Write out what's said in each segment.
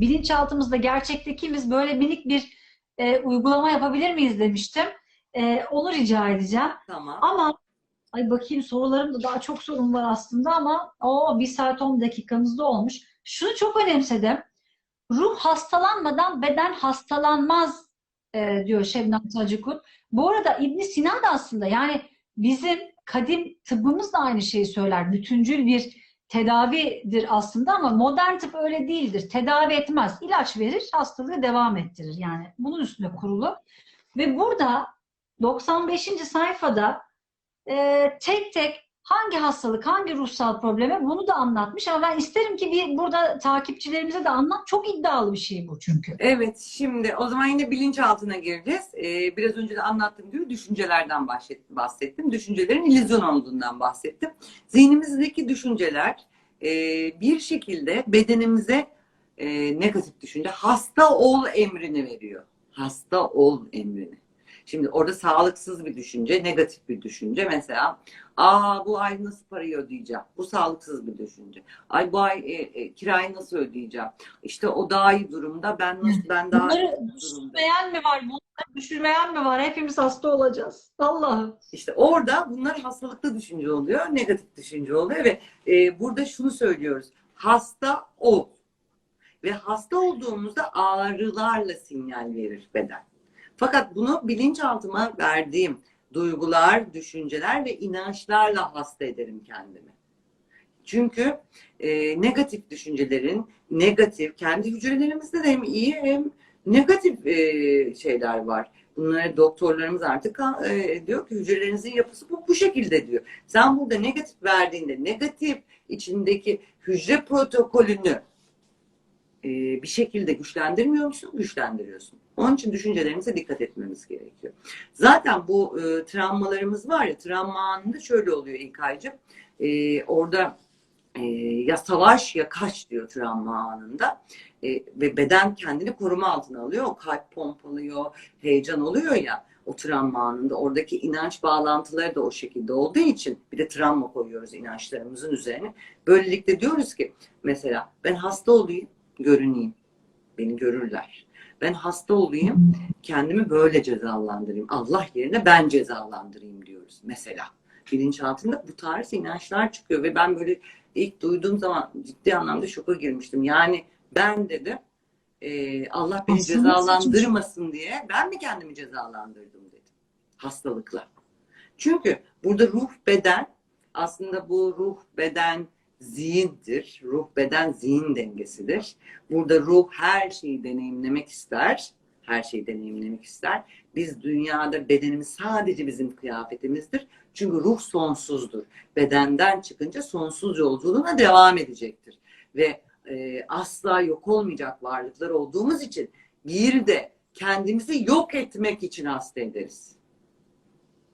bilinçaltımızda gerçektekimiz böyle minik bir e, uygulama yapabilir miyiz demiştim. E, onu rica edeceğim. Tamam. Ama ay bakayım sorularımda daha çok sorun var aslında ama o bir saat 10 dakikamızda olmuş. Şunu çok önemsedim. Ruh hastalanmadan beden hastalanmaz e, diyor Şebnem Tacıkut. Bu arada İbn Sina da aslında yani bizim kadim tıbbımız da aynı şeyi söyler. Bütüncül bir tedavidir aslında ama modern tıp öyle değildir. Tedavi etmez. İlaç verir, hastalığı devam ettirir. Yani bunun üstüne kurulu. Ve burada 95. sayfada e, tek tek hangi hastalık, hangi ruhsal probleme bunu da anlatmış. Ama ben isterim ki bir burada takipçilerimize de anlat. Çok iddialı bir şey bu çünkü. Evet, şimdi o zaman yine bilinçaltına gireceğiz. Ee, biraz önce de anlattığım gibi düşüncelerden bahset- bahsettim. Düşüncelerin illüzyon olduğundan bahsettim. Zihnimizdeki düşünceler e, bir şekilde bedenimize e, negatif düşünce, hasta ol emrini veriyor. Hasta ol emrini. Şimdi orada sağlıksız bir düşünce, negatif bir düşünce. Mesela, aa bu ay nasıl parayı ödeyeceğim? Bu sağlıksız bir düşünce. Ay bu ay e, e, kirayı nasıl ödeyeceğim? İşte o daha iyi durumda, ben nasıl ben daha Bunları iyi durumda. düşürmeyen mi var? Bunları düşürmeyen mi var? Hepimiz hasta olacağız. Allah'ım. İşte orada bunlar hastalıklı düşünce oluyor, negatif düşünce oluyor ve e, burada şunu söylüyoruz. Hasta ol. Ve hasta olduğumuzda ağrılarla sinyal verir beden. Fakat bunu bilinçaltıma verdiğim duygular, düşünceler ve inançlarla hasta ederim kendimi. Çünkü e, negatif düşüncelerin, negatif, kendi hücrelerimizde de hem iyi hem negatif e, şeyler var. Bunları doktorlarımız artık e, diyor ki hücrelerinizin yapısı bu, bu şekilde diyor. Sen burada negatif verdiğinde negatif içindeki hücre protokolünü e, bir şekilde güçlendirmiyor musun? Güçlendiriyorsun. Onun için düşüncelerimize dikkat etmemiz gerekiyor. Zaten bu e, travmalarımız var ya, travma anında şöyle oluyor İlkay'cığım. E, orada e, ya savaş ya kaç diyor travma anında. E, ve beden kendini koruma altına alıyor. O kalp pompalıyor, heyecan oluyor ya o travma anında. Oradaki inanç bağlantıları da o şekilde olduğu için bir de travma koyuyoruz inançlarımızın üzerine. Böylelikle diyoruz ki mesela ben hasta olayım, görüneyim. Beni görürler. Ben hasta olayım, kendimi böyle cezalandırayım. Allah yerine ben cezalandırayım diyoruz mesela. Bilinçaltında bu tarz inançlar çıkıyor ve ben böyle ilk duyduğum zaman ciddi anlamda şoka girmiştim. Yani ben dedim e, Allah beni Aslında cezalandırmasın diye ben mi kendimi cezalandırdım dedim. Hastalıkla. Çünkü burada ruh beden aslında bu ruh beden zihindir. Ruh beden zihin dengesidir. Burada ruh her şeyi deneyimlemek ister. Her şeyi deneyimlemek ister. Biz dünyada bedenimiz sadece bizim kıyafetimizdir. Çünkü ruh sonsuzdur. Bedenden çıkınca sonsuz yolculuğuna devam edecektir. Ve e, asla yok olmayacak varlıklar olduğumuz için bir de kendimizi yok etmek için hasta ederiz.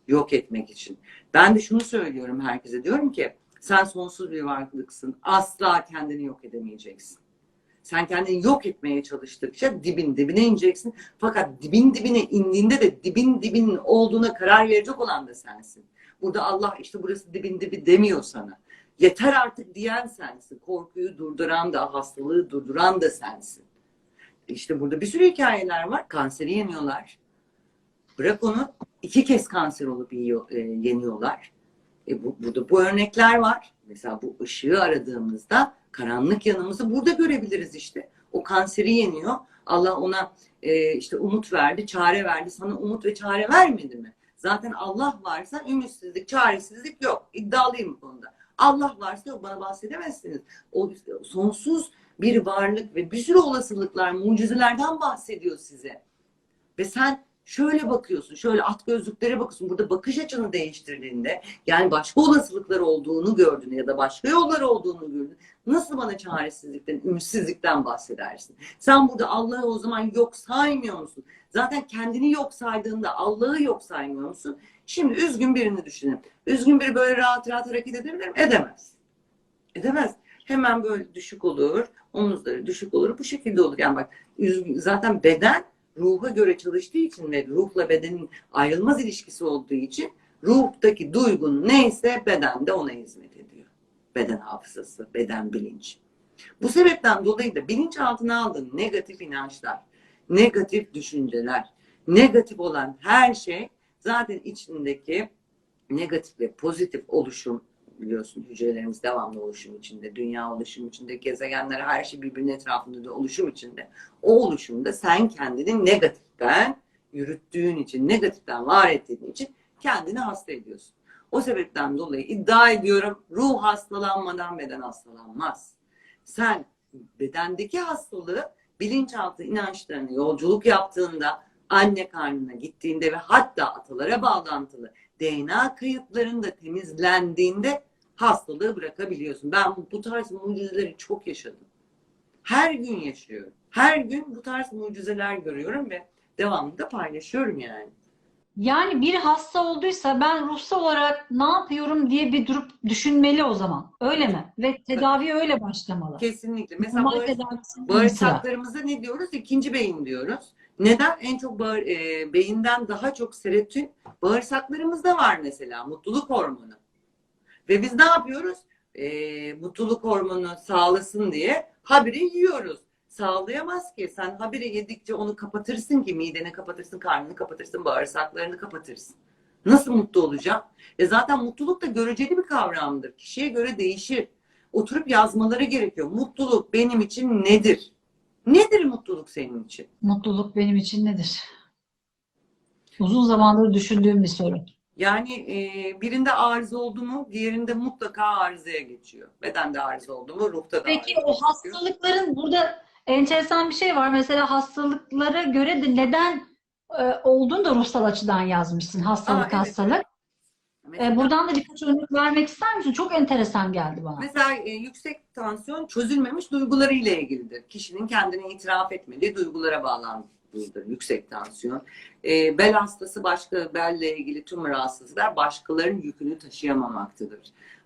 Yok etmek için. Ben de şunu söylüyorum herkese. Diyorum ki sen sonsuz bir varlıksın. Asla kendini yok edemeyeceksin. Sen kendini yok etmeye çalıştıkça dibin dibine ineceksin. Fakat dibin dibine indiğinde de dibin dibinin olduğuna karar verecek olan da sensin. Burada Allah işte burası dibin dibi demiyor sana. Yeter artık diyen sensin. Korkuyu durduran da, hastalığı durduran da sensin. İşte burada bir sürü hikayeler var. Kanseri yeniyorlar. Bırak onu iki kez kanser olup e, yeniyorlar. E bu, burada bu örnekler var. Mesela bu ışığı aradığımızda karanlık yanımızı burada görebiliriz işte. O kanseri yeniyor. Allah ona e, işte umut verdi, çare verdi. Sana umut ve çare vermedi mi? Zaten Allah varsa ümitsizlik, çaresizlik yok. İddialıyım bu konuda. Allah varsa yok bana bahsedemezsiniz. O sonsuz bir varlık ve bir sürü olasılıklar, mucizelerden bahsediyor size. Ve sen şöyle bakıyorsun, şöyle at gözlüklere bakıyorsun. Burada bakış açını değiştirdiğinde, yani başka olasılıklar olduğunu gördüğünde ya da başka yollar olduğunu gördüğünde nasıl bana çaresizlikten, ümitsizlikten bahsedersin? Sen burada Allah'ı o zaman yok saymıyor musun? Zaten kendini yok saydığında Allah'ı yok saymıyor musun? Şimdi üzgün birini düşünün. Üzgün biri böyle rahat rahat hareket edebilir mi? Edemez. Edemez. Hemen böyle düşük olur, omuzları düşük olur, bu şekilde olur. Yani bak üzgün, zaten beden ruha göre çalıştığı için ve ruhla bedenin ayrılmaz ilişkisi olduğu için ruhtaki duygun neyse beden de ona hizmet ediyor. Beden hafızası, beden bilinci. Bu sebepten dolayı da bilinçaltına aldığın negatif inançlar, negatif düşünceler, negatif olan her şey zaten içindeki negatif ve pozitif oluşum biliyorsun hücrelerimiz devamlı oluşum içinde, dünya oluşum içinde, gezegenler her şey birbirinin etrafında da oluşum içinde. O oluşumda sen kendini negatiften yürüttüğün için, negatiften var ettiğin için kendini hasta ediyorsun. O sebepten dolayı iddia ediyorum ruh hastalanmadan beden hastalanmaz. Sen bedendeki hastalığı bilinçaltı inançlarına yolculuk yaptığında anne karnına gittiğinde ve hatta atalara bağlantılı DNA kayıtlarında temizlendiğinde hastalığı bırakabiliyorsun. Ben bu tarz mucizeleri çok yaşadım. Her gün yaşıyorum. Her gün bu tarz mucizeler görüyorum ve devamlı da paylaşıyorum yani. Yani bir hasta olduysa ben ruhsal olarak ne yapıyorum diye bir durup düşünmeli o zaman. Öyle mi? Ve tedavi öyle başlamalı. Kesinlikle. Mesela bağırsaklarımıza ne diyoruz? İkinci beyin diyoruz. Neden? En çok bağır, e, beyinden daha çok serotonin bağırsaklarımızda var mesela. Mutluluk hormonu. Ve biz ne yapıyoruz? E, mutluluk hormonu sağlasın diye habire yiyoruz. Sağlayamaz ki. Sen habire yedikçe onu kapatırsın ki mideni kapatırsın, karnını kapatırsın, bağırsaklarını kapatırsın. Nasıl mutlu olacağım? E zaten mutluluk da göreceli bir kavramdır. Kişiye göre değişir. Oturup yazmaları gerekiyor. Mutluluk benim için nedir? Nedir mutluluk senin için? Mutluluk benim için nedir? Uzun zamandır düşündüğüm bir soru. Yani e, birinde arıza oldu mu diğerinde mutlaka arızaya geçiyor. Bedende arıza oldu mu ruhta da Peki o geçiyor. hastalıkların burada enteresan bir şey var. Mesela hastalıklara göre de neden e, olduğunu da ruhsal açıdan yazmışsın. Hastalık Aa, evet, hastalık. Mesela- E, buradan da birkaç örnek vermek ister misin? Çok enteresan geldi bana. Mesela e, yüksek tansiyon çözülmemiş duygularıyla ilgilidir. Kişinin kendine itiraf etmediği duygulara bağlantılıdır yüksek tansiyon. E, bel hastası başka belle ilgili tüm rahatsızlıklar başkalarının yükünü taşıyamamaktadır.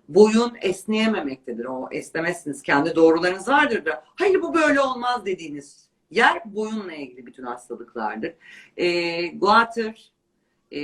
Boyun esneyememektedir. O esnemezsiniz. Kendi doğrularınız vardır da hayır bu böyle olmaz dediğiniz yer boyunla ilgili bütün hastalıklardır. E, guatr, e,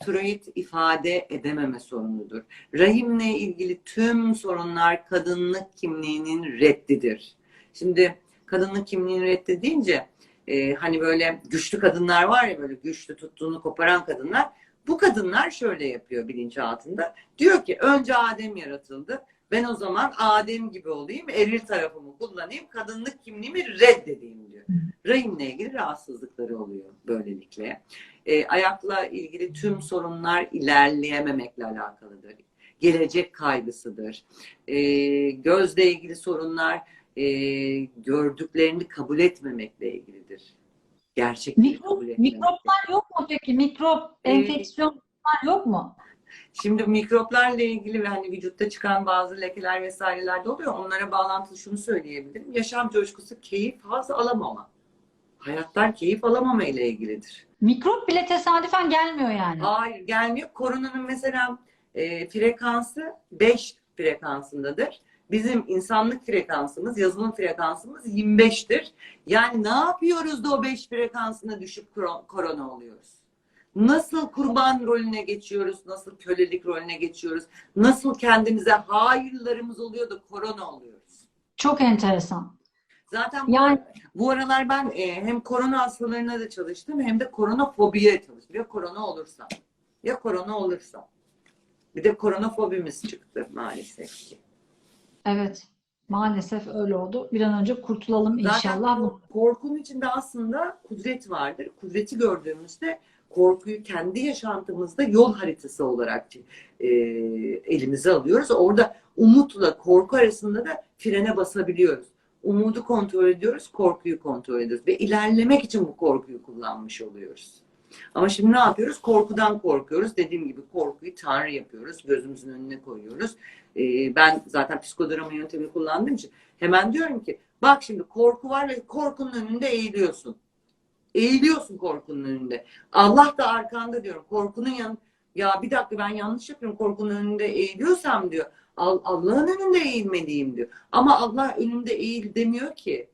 tiroid ifade edememe sorunudur. Rahimle ilgili tüm sorunlar kadınlık kimliğinin reddidir. Şimdi kadınlık kimliğinin reddi deyince e, hani böyle güçlü kadınlar var ya böyle güçlü tuttuğunu koparan kadınlar. Bu kadınlar şöyle yapıyor bilinçaltında. Diyor ki önce Adem yaratıldı. Ben o zaman Adem gibi olayım, eril tarafımı kullanayım, kadınlık kimliğimi reddedeyim diyor. Rahimle ilgili rahatsızlıkları oluyor böylelikle. E, ayakla ilgili tüm sorunlar ilerleyememekle alakalıdır. Gelecek kaygısıdır. E, gözle ilgili sorunlar e, gördüklerini kabul etmemekle ilgilidir. Gerçekleri Mikrop, kabul etmemek. mikroplar yok mu peki? Mikrop, Ee, enfeksiyonlar yok mu? Şimdi mikroplarla ilgili ve hani vücutta çıkan bazı lekeler vesaireler de oluyor. Onlara bağlantılı şunu söyleyebilirim. Yaşam coşkusu, keyif, haz alamama. Hayattan keyif alamama ile ilgilidir. Mikrop bile tesadüfen gelmiyor yani. Hayır gelmiyor. Koronanın mesela e, frekansı 5 frekansındadır. Bizim insanlık frekansımız, yazılım frekansımız 25'tir. Yani ne yapıyoruz da o 5 frekansına düşüp korona oluyoruz? Nasıl kurban rolüne geçiyoruz? Nasıl kölelik rolüne geçiyoruz? Nasıl kendimize hayırlarımız oluyor da korona oluyoruz? Çok enteresan. Zaten bu, Yani- bu aralar ben e, hem korona hastalarına da çalıştım hem de korona fobiye çalıştım. Ya korona olursa. Ya korona olursa. Bir de korona fobimiz çıktı maalesef ki. Evet. Maalesef öyle oldu. Bir an önce kurtulalım Zaten inşallah. korkunun içinde aslında kudret vardır. Kudreti gördüğümüzde korkuyu kendi yaşantımızda yol haritası olarak e, elimize alıyoruz. Orada umutla korku arasında da frene basabiliyoruz. Umudu kontrol ediyoruz, korkuyu kontrol ediyoruz. Ve ilerlemek için bu korkuyu kullanmış oluyoruz. Ama şimdi ne yapıyoruz? Korkudan korkuyoruz. Dediğim gibi korkuyu tanrı yapıyoruz. Gözümüzün önüne koyuyoruz. Ee, ben zaten psikodrama yöntemini kullandığım için hemen diyorum ki bak şimdi korku var ve korkunun önünde eğiliyorsun. Eğiliyorsun korkunun önünde. Allah da arkanda diyorum. Korkunun yan ya bir dakika ben yanlış yapıyorum. Korkunun önünde eğiliyorsam diyor. Al- Allah'ın önünde eğilmeliyim diyor. Ama Allah önünde eğil demiyor ki.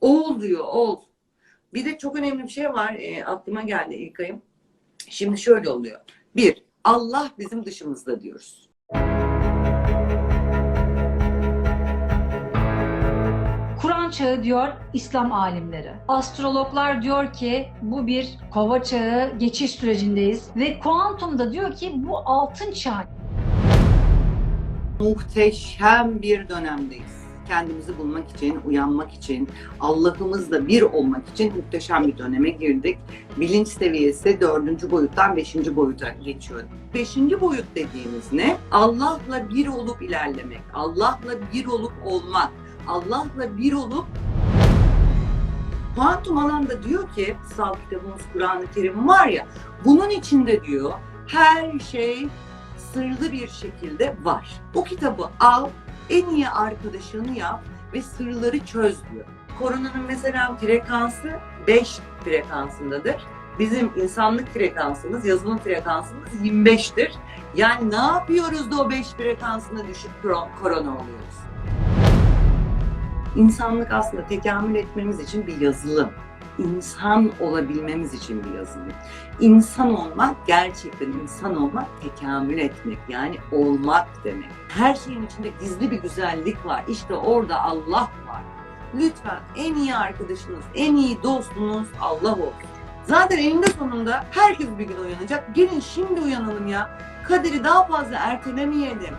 Ol diyor, ol. Bir de çok önemli bir şey var. E, aklıma geldi ilk ayım. Şimdi şöyle oluyor. Bir, Allah bizim dışımızda diyoruz. Aslan çağı diyor İslam alimleri. Astrologlar diyor ki bu bir kova çağı geçiş sürecindeyiz ve kuantum da diyor ki bu altın çağ. Muhteşem bir dönemdeyiz. Kendimizi bulmak için, uyanmak için, Allah'ımızla bir olmak için muhteşem bir döneme girdik. Bilinç seviyesi dördüncü boyuttan beşinci boyuta geçiyor. Beşinci boyut dediğimiz ne? Allah'la bir olup ilerlemek, Allah'la bir olup olmak, Allah'la bir olup Kuantum alanda diyor ki, kutsal kitabımız Kur'an-ı Kerim var ya, bunun içinde diyor her şey sırlı bir şekilde var. Bu kitabı al, en iyi arkadaşını yap ve sırları çöz diyor. Koronanın mesela frekansı 5 frekansındadır. Bizim insanlık frekansımız, yazılım frekansımız 25'tir. Yani ne yapıyoruz da o 5 frekansına düşüp korona oluyoruz? İnsanlık aslında tekamül etmemiz için bir yazılım. İnsan olabilmemiz için bir yazılım. İnsan olmak gerçekten insan olmak tekamül etmek yani olmak demek. Her şeyin içinde gizli bir güzellik var. İşte orada Allah var. Lütfen en iyi arkadaşınız, en iyi dostunuz Allah olsun. Zaten eninde sonunda herkes bir gün uyanacak. Gelin şimdi uyanalım ya. Kaderi daha fazla ertelemeyelim.